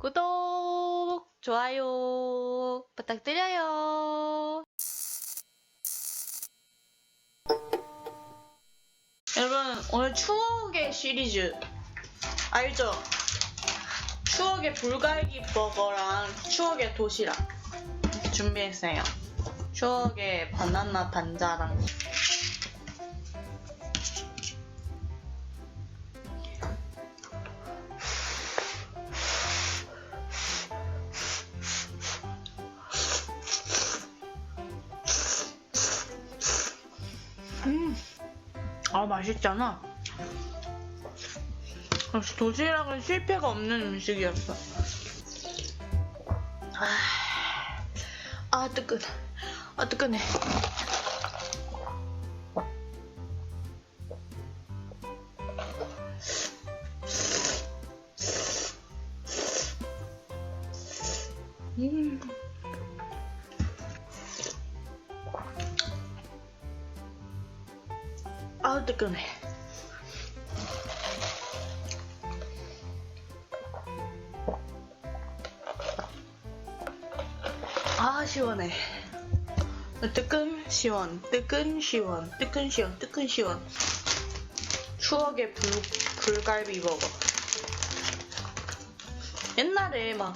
구독, 좋아요 부탁드려요. 여러분, 오늘 추억의 시리즈 알죠? 추억의 불갈비 버거랑 추억의 도시락 준비했어요. 추억의 바나나 단자랑 음, 아 맛있잖아. 역시 도시락은 실패가 없는 음식이었어. 아, 아 뜨끈, 아 뜨끈해. 음. 아 뜨끈해. 아 시원해. 뜨끈 시원, 뜨끈 시원, 뜨끈 시원, 뜨끈 시원. 추억의 불 불갈비 버거. 옛날에 막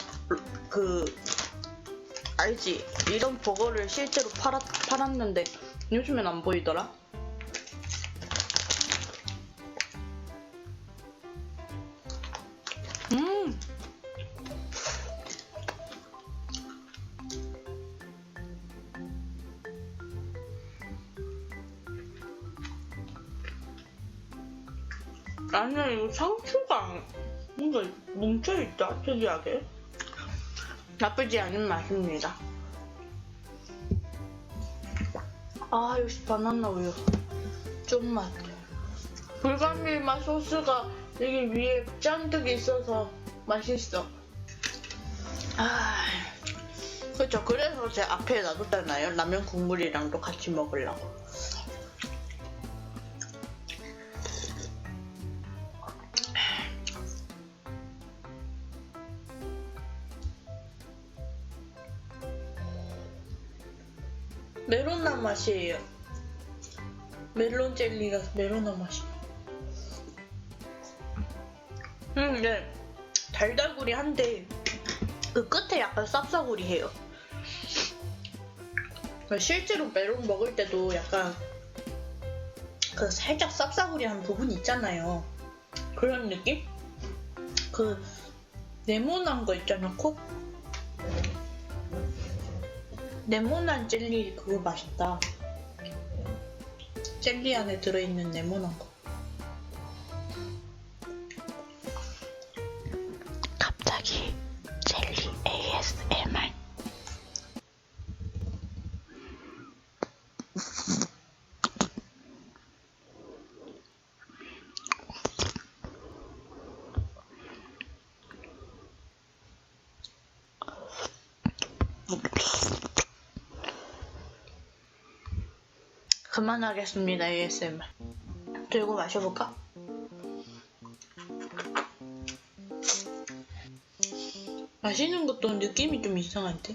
그 알지 이런 버거를 실제로 팔았 팔았는데 요즘엔 안 보이더라. 아니야 이거 상추가 뭔가 뭉쳐있다 특이하게. 나쁘지 않은 맛입니다. 아 역시 바나나 우유. 좀맛. 불감미 맛 소스가 여기 위에 잔뜩 있어서 맛있어. 아 그렇죠. 그래서 제 앞에 놔뒀잖아요. 라면 국물이랑도 같이 먹으려고 메로나 맛이에요. 멜론 젤리가 메로나 맛이야. 음, 네. 달달구리 한데 그 끝에 약간 쌉싸구리해요. 실제로 메론 먹을 때도 약간 그 살짝 쌉싸구리한 부분 있잖아요. 그런 느낌? 그 네모난 거 있잖아, 콕. 네모난 젤리 그거 맛있다. 젤리 안에 들어있는 네모난 거. 갑자기 젤리 ASMR. 그만하겠습니다, ASMR. 들고 마셔볼까? 마시는 것도 느낌이 좀 이상한데?